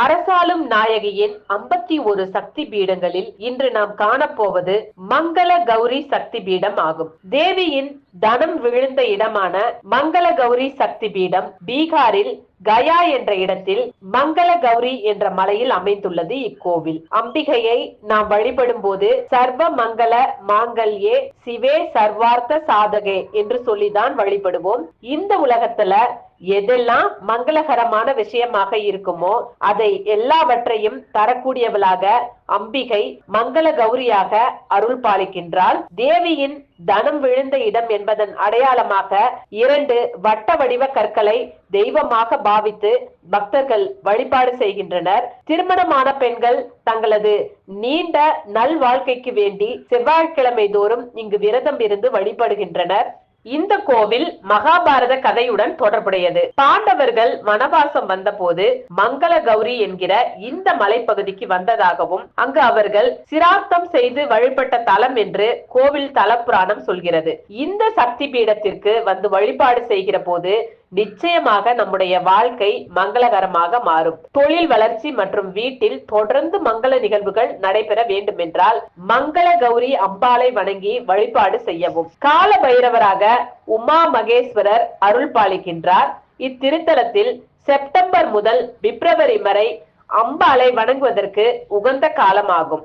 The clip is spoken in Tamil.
அரசாளும் நாயகியின் ஐம்பத்தி ஒரு சக்தி பீடங்களில் இன்று நாம் காணப்போவது மங்கள கௌரி சக்தி பீடம் ஆகும். தேவியின் தனம் விழுந்த இடமான மங்கள கௌரி சக்தி பீடம் பீகாரில் கயா என்ற இடத்தில் மங்கள கௌரி என்ற மலையில் அமைந்துள்ளது இக்கோவில். அம்பிகையை நாம் வழிபடும் போது சர்வ மங்கள மாங்கல்யே சிவே சர்வார்த்த சாதகே என்று சொல்லிதான் வழிபடுவோம். இந்த உலகத்துல எதெல்லாம் மங்களகரமான விஷயமாக இருக்குமோ அதை எல்லாவற்றையும் தரக்கூடியவளாக அம்பிகை மங்கள கௌரியாக அருள் பாலிக்கின்றாள். தேவியின் தனம் விழுந்த இடம் என்பதன் அடையாளமாக இரண்டு வட்ட வடிவ கற்களை தெய்வமாக பாவித்து பக்தர்கள் வழிபாடு செய்கின்றனர். திருமணமான பெண்கள் தங்களது நீண்ட நல் வாழ்க்கைக்கு வேண்டி செவ்வாய்க்கிழமை தோறும் இங்கு விரதம் இருந்து வழிபடுகின்றனர். இந்த கோவில் மகாபாரத கதையுடன் தொடர்புடையது. பாண்டவர்கள் வனவாசம் வந்தபோது மங்கள கௌரி என்கிற இந்த மலைப்பகுதிக்கு வந்ததாகவும் அங்கு அவர்கள் சிரார்த்தம் செய்து வழிபட்ட தலம் என்று கோவில் தலப்புராணம் சொல்கிறது. இந்த சக்தி பீடத்திற்கு வந்து வழிபாடு செய்கிற போது நிச்சயமாக நம்முடைய வாழ்க்கை மங்களகரமாக மாறும். தொழில் வளர்ச்சி மற்றும் வீட்டில் தொடர்ந்து மங்கள நிகழ்வுகள் நடைபெற வேண்டும் என்றால் மங்கள கௌரி அம்பாளை வணங்கி வழிபாடு செய்யவும். கால பைரவராக உமா மகேஸ்வரர் அருள் பாலிக்கின்றார். இத்திருத்தலத்தில் செப்டம்பர் முதல் பிப்ரவரி வரை அம்பாளை வணங்குவதற்கு உகந்த காலமாகும்.